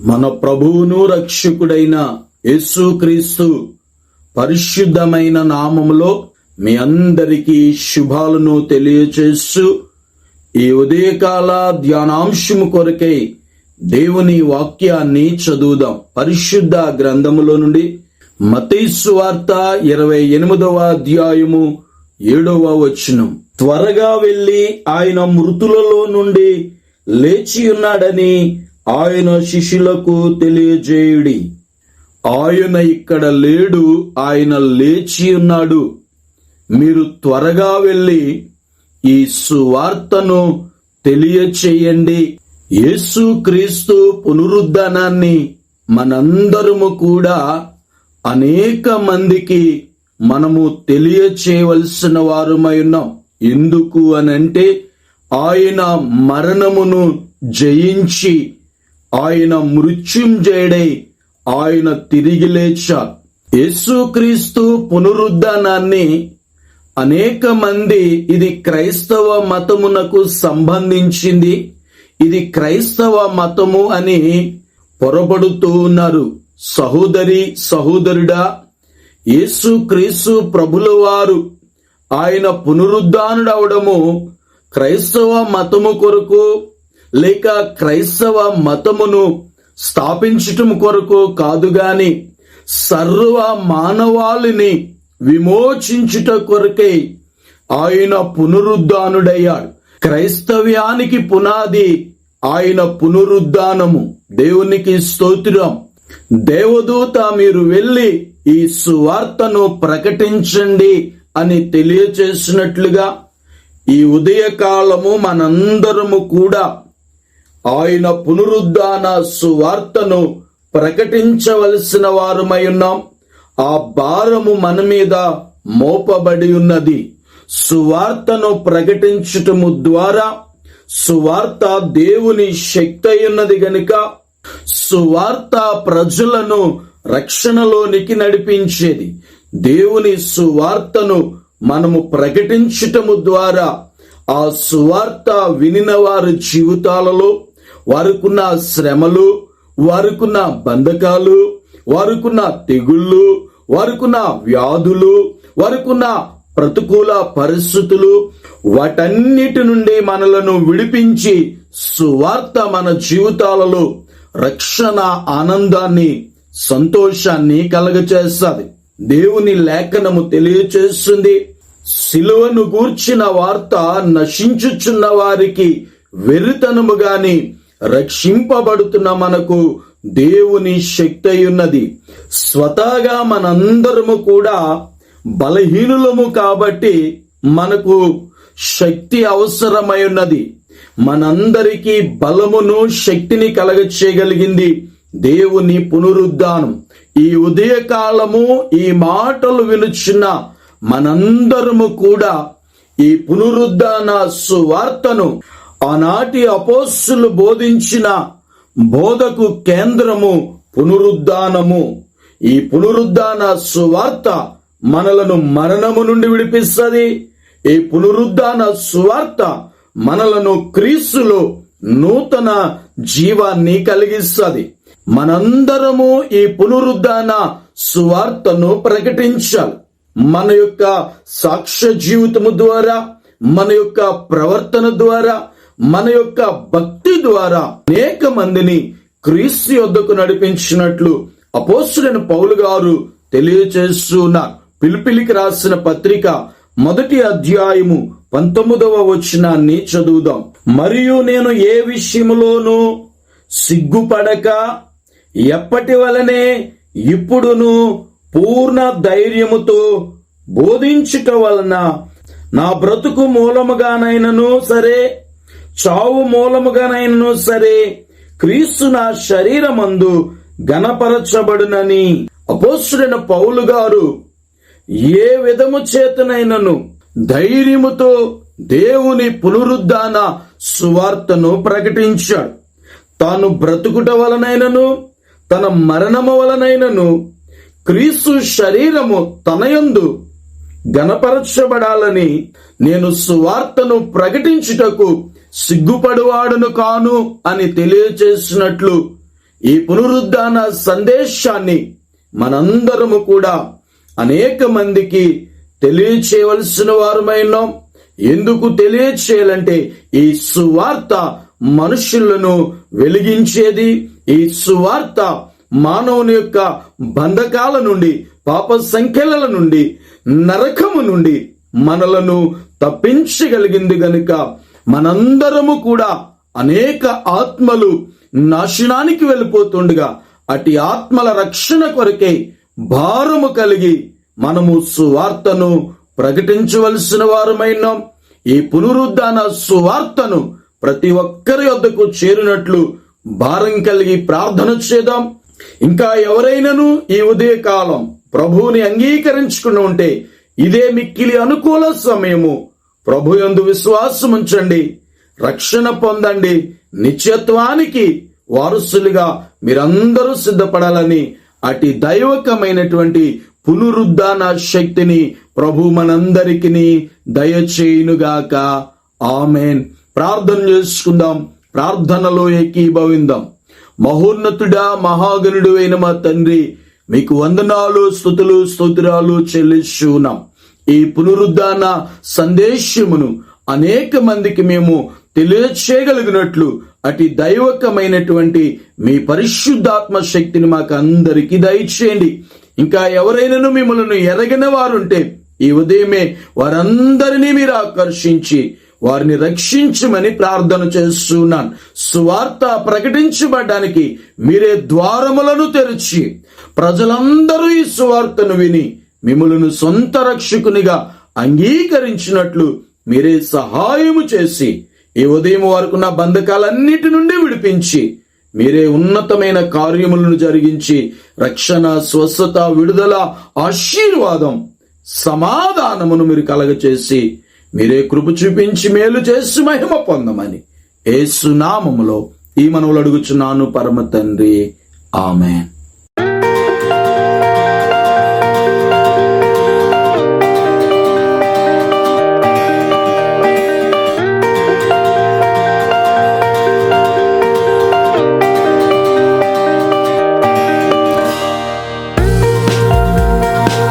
మన ప్రభువును రక్షకుడైన యేసుక్రీస్తు పరిశుద్ధమైన నామములో మీ అందరికీ శుభాలను తెలియచేస్తూ ఈ ఉదయకాల ధ్యానాంశము కొరకై దేవుని వాక్యాన్ని చదువుదాం. పరిశుద్ధ గ్రంథములో నుండి మతీసు వార్త ఇరవై ఎనిమిదవ అధ్యాయము ఏడవ వచనం. త్వరగా వెళ్ళి ఆయన మృతులలో నుండి లేచి ఉన్నాడని ఆయన శిష్యులకు తెలియజేయుడి. ఆయన ఇక్కడ లేడు ఆయన లేచి ఉన్నాడు. మీరు త్వరగా వెళ్ళి ఈ సువార్తను తెలియచేయండి. యేసు క్రీస్తు పునరుద్ధానాన్ని మనందరము కూడా అనేక మందికి మనము తెలియచేయవలసిన వారమై ఉన్నాం. ఎందుకు అనంటే ఆయన మరణమును జయించి ఆయన మృత్యుంజయుడై ఆయన తిరిగి లేచారు యేసుక్రీస్తు పునరుద్ధానాన్ని అనేక మంది ఇది క్రైస్తవ మతమునకు సంబంధించింది. ఇది క్రైస్తవ మతము అని పొరబడుతూ ఉన్నారు. సహోదరి సహోదరుడా యేసు క్రీస్తు ప్రభుల వారు ఆయన పునరుద్ధానుడవడము క్రైస్తవ మతము కొరకు లేక క్రైస్తవ మతమును స్థాపించటం కొరకు కాదు గాని సర్వ మానవాళిని విమోచించుట కొరకే ఆయన పునరుద్ధానుడయ్యాడు. క్రైస్తవ్యానికి పునాది ఆయన పునరుద్ధానము. దేవునికి స్తోత్రం. దేవదూత మీరు వెళ్ళి ఈ సువార్తను ప్రకటించండి అని తెలియచేసినట్లుగా ఈ ఉదయకాలము మనందరము కూడా ఆయన పునరుద్ధాన సువార్తను ప్రకటించవలసిన వారమై ఉన్నాం. ఆ భారము మన మీద మోపబడి ఉన్నది. సువార్తను ప్రకటించటము ద్వారా సువార్త దేవుని శక్తి ఉన్నది గనుక సువార్త ప్రజలను రక్షణలోనికి నడిపించేది. దేవుని సువార్తను మనము ప్రకటించటము ద్వారా ఆ సువార్త వినిన వారి జీవితాలలో వారికున్న శ్రమలు వారికున్న బంధకాలు వారికున్న తెగుళ్ళు వారికున్న వ్యాధులు వారికున్న ప్రతికూల పరిస్థితులు వాటన్నిటి నుండి మనలను విడిపించి సువార్త మన జీవితాలలో రక్షణ ఆనందాన్ని సంతోషాన్ని కలగచేస్తుంది. దేవుని లేఖనము తెలియచేస్తుంది. సిలువను గూర్చిన వార్త నశించుచున్న వారికి వెరితనము గాని రక్షింపబడుతున్న మనకు దేవుని శక్తి ఉన్నది స్వతహాగా మనందరము కూడా బలహీనులము కాబట్టి మనకు శక్తి అవసరమై ఉన్నది మనందరికీ బలమును శక్తిని కలగచేయగలిగింది దేవుని పునరుద్ధానం. ఈ ఉదయకాలము ఈ మాటలు వినుచున్న మనందరము కూడా ఈ పునరుద్ధాన సువార్తను ఆనాటి అపోస్సులు బోధించిన బోధకు కేంద్రము పునరుద్ధానము. ఈ పునరుద్ధాన సువార్త మనలను మరణము నుండి విడిపిస్తుంది. ఈ పునరుద్ధాన సువార్త మనలను క్రీస్తులో నూతన జీవాన్ని కలిగిస్తుంది. మనందరము ఈ పునరుద్ధాన సువార్తను ప్రకటించాలి. మన యొక్క సాక్ష్య జీవితము ద్వారా మన యొక్క ప్రవర్తన ద్వారా మన యొక్క భక్తి ద్వారా అనేక మందిని క్రీస్తు యొద్దకు నడిపించినట్లు అపోస్తుడైన పౌలు గారు తెలియచేస్తున్నారు. పిలిపిలికి రాసిన పత్రిక మొదటి అధ్యాయము పంతొమ్మిదవ వచనాన్ని చదువుదాం. మరియు నేను ఏ విషయంలోనూ సిగ్గుపడక ఎప్పటి వలనే ఇప్పుడును పూర్ణ ధైర్యముతో బోధించుట వలన నా బ్రతుకు మూలముగానైనను సరే చావు మూలముగానైనను సరే క్రీస్తు నా శరీరమందు గణపరచబడునని అపోస్తుడైన పౌలు గారు ఏ విధము చేతనైనను ధైర్యముతో దేవుని పునరుద్ధాన సువార్తను ప్రకటించాడు. తాను బ్రతుకుట వలనైనను తన మరణము వలనైనను క్రీస్తు శరీరము తనయందు గణపరచబడాలని నేను సువార్తను ప్రకటించుటకు సిగ్గుపడువాడును కాను అని తెలియచేసినట్లు ఈ పునరుద్ధాన సందేశాన్ని మనందరము కూడా అనేక మందికి తెలియచేయవలసిన వారమైనాం ఎందుకు తెలియచేయాలంటే ఈ సువార్త మనుషులను వెలిగించేది. ఈ సువార్త మానవుని యొక్క బంధకాల నుండి పాప సంఖ్యల నుండి నరకము నుండి మనలను తప్పించగలిగింది గనుక మనందరము కూడా అనేక ఆత్మలు నాశనానికి వెళ్ళిపోతుండగా అటు ఆత్మల రక్షణ కొరకే భారము కలిగి మనము సువార్తను ప్రకటించవలసిన వారమైనాం ఈ పునరుద్ధాన సువార్తను ప్రతి ఒక్కరి వద్దకు చేరినట్లు భారం కలిగి ప్రార్థన చేద్దాం. ఇంకా ఎవరైనాను ఈ ఉదయకాలం ప్రభువుని అంగీకరించుకుని ఉంటే ఇదే మిక్కిలి అనుకూల సమయము. ప్రభు యందు విశ్వాసం ఉంచండి రక్షణ పొందండి నిత్యత్వానికి వారసులుగా మీరందరూ సిద్ధపడాలని అటు దైవకమైనటువంటి పునరుద్ధాన శక్తిని ప్రభు మనందరికీ దయచేయునుగాక. ఆమెన్. ప్రార్థన చేసుకుందాం. ప్రార్థనలో ఏకీభవిందాం. మహోన్నతుడా మహాగణుడు అయిన మా తండ్రి మీకు వందనాలు స్థుతులు స్తోత్రాలు చెల్లిస్తున్నాం. ఈ పునరుద్ధాన సందేశమును అనేక మందికి మేము తెలియచేయగలిగినట్లు అటు దైవకమైనటువంటి మీ పరిశుద్ధాత్మ శక్తిని మాకు అందరికీ దయచేయండి. ఇంకా ఎవరైనాను మిమ్మల్ని ఎరగిన వారుంటే ఈ ఉదయమే వారందరినీ మీరు ఆకర్షించి వారిని రక్షించమని ప్రార్థన చేస్తున్నాను. సువార్త ప్రకటించబడ్డానికి మీరే ద్వారములను తెరిచి ప్రజలందరూ ఈ సువార్తను విని మిమ్మలను సొంత రక్షకునిగా అంగీకరించినట్లు మీరే సహాయము చేసి ఈ ఉదయం వరకు నా బంధకాలన్నిటి నుండి విడిపించి మీరే ఉన్నతమైన కార్యములను జరిగించి రక్షణ స్వస్థత విడుదల ఆశీర్వాదం సమాధానమును మీరు కలగచేసి మీరే కృప చూపించి మేలు చేసి మహిమ పొందమని ఏసునామములో ఈ మనవులు అడుగుచున్నాను పరమ తండ్రి. ఆమెన్.